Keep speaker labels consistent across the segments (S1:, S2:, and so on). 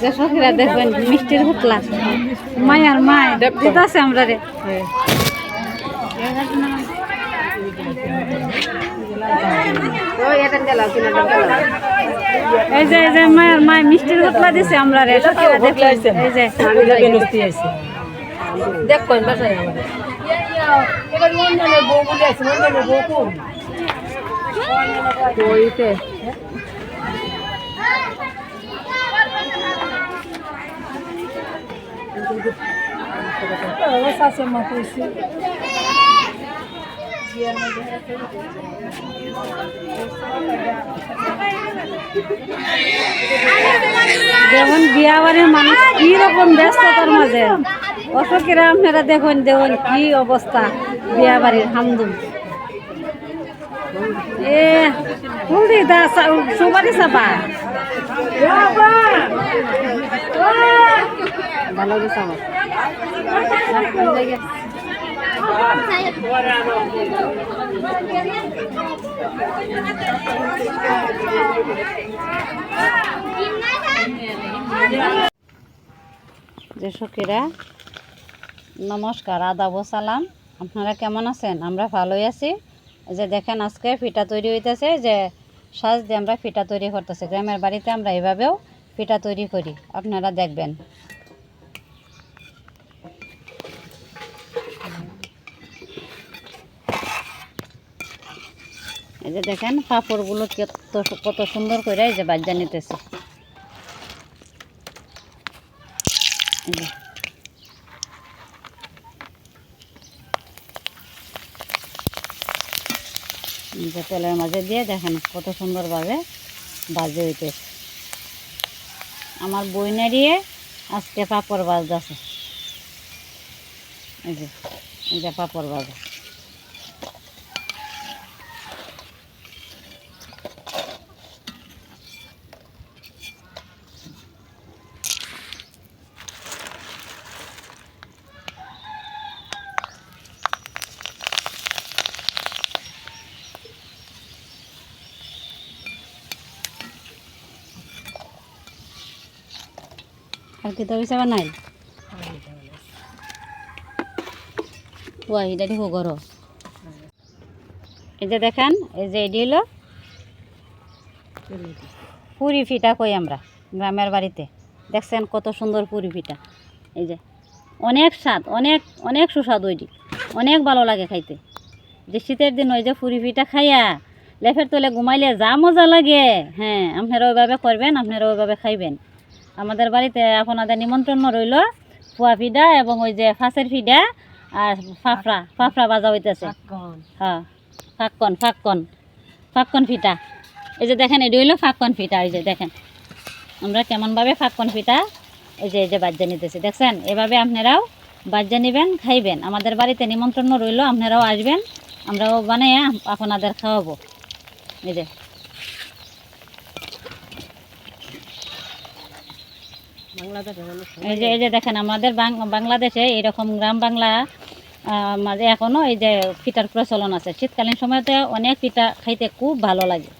S1: যে সখীরা দেখবেন মিষ্টির হুতলা মায়ার মায় দিতাছে আমরা রে এই যে এই যে মায়ের মায় মিষ্টির হুতলা দিছে আমরা রে সখীরা এই যে
S2: দেখ কোন বাসায় আমাদের এবার অন্যান্য বউ বলে আছে
S1: যেমন বিয়া বাড়ির মানুষ কি রকম ব্যস্ততার মাঝে। অশোকেরা আপনারা দেখুন দেখুন কি অবস্থা বিয়া বাড়ির হামদুম এ, ফুলদি দা সুপারি চাপা ভালো গেছে আমার। সখীরা নমস্কার, আদাব সালাম। আপনারা কেমন আছেন? আমরা ভালোই আছি। যে দেখেন, আজকে পিঠা তৈরি হইতেছে। যে সাজ দিয়ে আমরা ফিটা তৈরি করতেছি। গ্রামের বাড়িতে আমরা এভাবেও পিঠা তৈরি করি। আপনারা দেখবেন। যে দেখেন পাঁপড়গুলো কত কত সুন্দর করে এই যে বাজ্যা নিতেছে। যে। তেলের মাঝে দিয়ে দেখেন কত সুন্দরভাবে বাজে হইতেছে। আমার বই নাড়িয়ে আজকে পাপড় এই যে এই যে পাপড় বাজা আর কি তবে চাবা নাই এটা এই যে দেখেন, এই যে এটি হলো পুরি পিঠা কই আমরা, গ্রামের বাড়িতে। দেখছেন কত সুন্দর পুরি পিঠা। এই যে, অনেক স্বাদ, অনেক অনেক সুস্বাদ ওইটি অনেক ভালো লাগে খাইতে। যে শীতের দিন ওই যে পুরি পিঠা খাইয়া লেফের তলে ঘুমাইলে যা মজা লাগে। হ্যাঁ আপনারা ওইভাবে করবেন, আপনারা ওইভাবে খাইবেন। আমাদের বাড়িতে আপনাদের নিমন্ত্রণ রইল। ফুয়া ফিডা এবং ওই যে ফাঁসের ফিডা আর ফাফড়া ফাফড়া বাজা হইতেছে। হ্যাঁ ফাক্কন ফাক্কন ফাক্কন ফিটা এই যে দেখেন এটি হইল ফাক্কন ফিটা এই যে দেখেন। আমরা কেমনভাবে ফাক্কন ফিটা এই যে এই যে বাজ্যা নিতেছি। দেখছেন? এভাবে আপনারাও বাজ্যা নেবেন খাইবেন। আমাদের বাড়িতে নিমন্ত্রণ রইল আপনারাও আসবেন। আমরাও বানিয়ে আপনাদের খাওয়াবো। এই যে এই যে এই যে দেখেন, আমাদের বাংলাদেশে এরকম গ্রাম বাংলা মাঝে এখনও এই যে পিঠার প্রচলন আছে। শীতকালীন সময়তে অনেক পিঠা খাইতে খুব ভালো লাগে।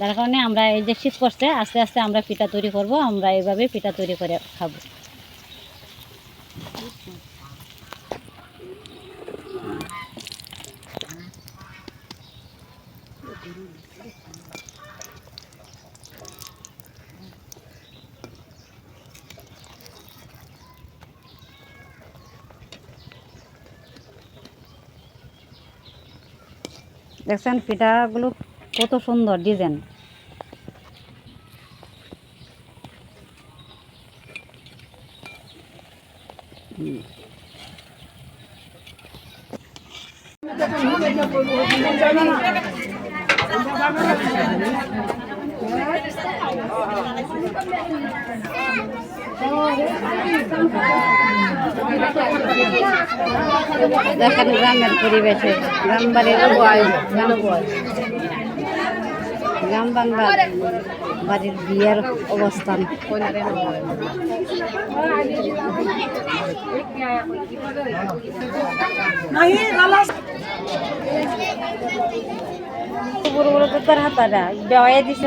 S1: যার কারণে আমরা এই যে শীত করছে আস্তে আস্তে আমরা পিঠা তৈরি করব, আমরা এইভাবে পিঠা তৈরি করে খাব। দেখছেন পিঠাগুলো কত সুন্দর ডিজাইন। দেখেন গ্রামের পরিবেশে গ্রাম বাড়ির গ্রাম গ্রাম বাংলার বাড়ির বিয়ের অবস্থান। বড় বড় তো তার হাতারা, বেওয়াই দিছে।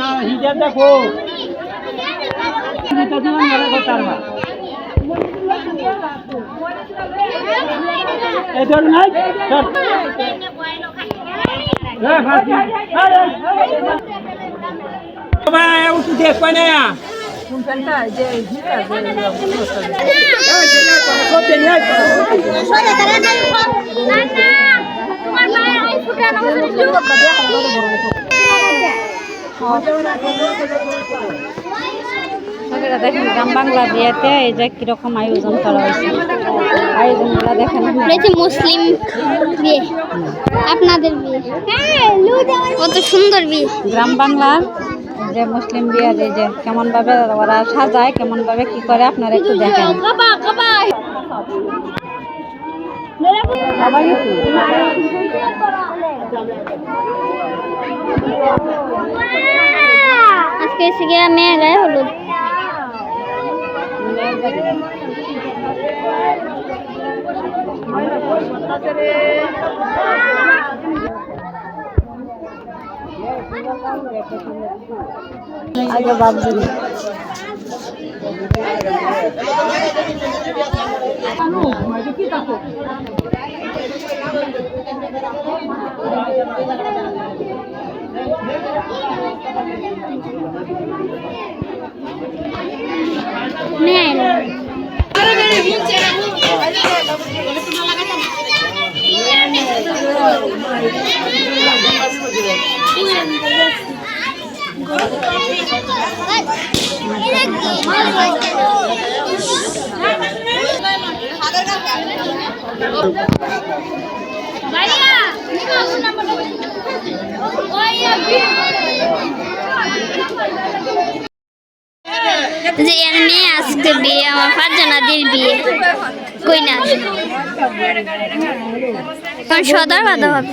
S3: না হিজাব দেখো এটা জীবন মেরে করতার মা এই ধর নাই ধর হ্যাঁ ফাঁসি বাবা উঠু দেখ পাই না
S2: কোনখানটা যে ঘিটা
S3: করতে নিয়ে
S1: আপনারা দেখেন গ্রাম বাংলা বিয়েতে এই যে কীরকম আয়োজন করা হয়েছে। আয়োজনগুলো দেখেন
S4: মুসলিম বিয়ে। আপনাদের বিয়ে। কত সুন্দর বিয়ে।
S1: গ্রাম বাংলার যে মুসলিম বিয়ের এই যে কেমন ভাবে ওরা সাজায় কেমন ভাবে কি করে আপনারা একটু দেখেন।
S4: আজকে এসে গিয়ে মেয়ে গায়ে হলুদ
S1: আগে ভাবছি
S4: মেয়ে এলো। যে এর মেয়ে আজকে বিয়ে আমার ফারজানাদির বিয়ে। কই না? কারণ সদার বাধা হবে।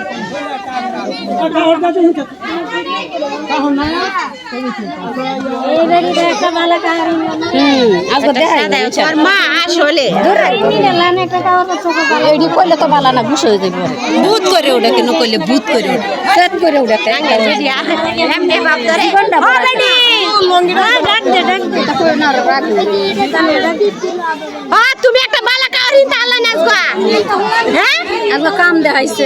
S1: করলে তো বালা না ঘুষ হয়ে যাবে
S2: ভূত করে ওটা কেন করলে ভূত করে ওটা
S1: করে
S2: তুমি একটা বালা কাউরি তালা নাচবা। হ্যাঁ?
S1: কাম দেখাইছে।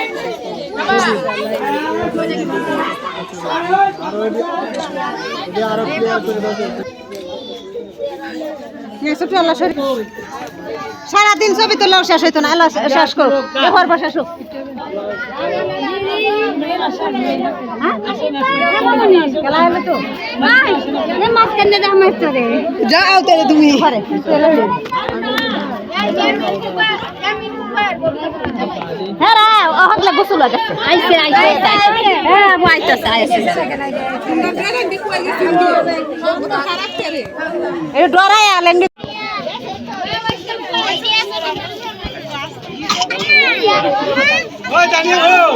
S5: সারাদিন ছবি তোলাও শেষ হইতো না আল্লাহ শেষ করো। এবার পর শেষ হোক। যাও তাহলে তুমি।
S1: হ্যাঁ রা ওহতলে গোসল লাগে আইছে আইছে হ্যাঁ বউ আইতাছে আইছে
S5: এটা ডরাই আলেন
S3: ওই জানি ও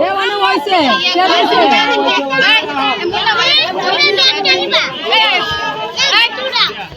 S2: এ মানে হইছে কে হইছে
S3: আলো দিতে বলে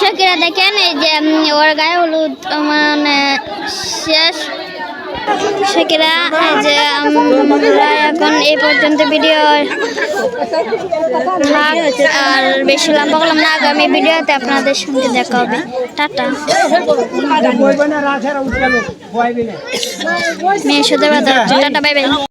S4: সকিরা দেখেন এই যে ওর গায়ে হলুদ মানে শেষ সকিরা যে আমরা এখন এই পর্যন্ত ভিডিও থাক আর বেশি লম্বা করলাম না আগামী ভিডিওতে আপনাদের সঙ্গে দেখা হবে। টাটা। মেয়ে সুদের টাটা বাই বাই।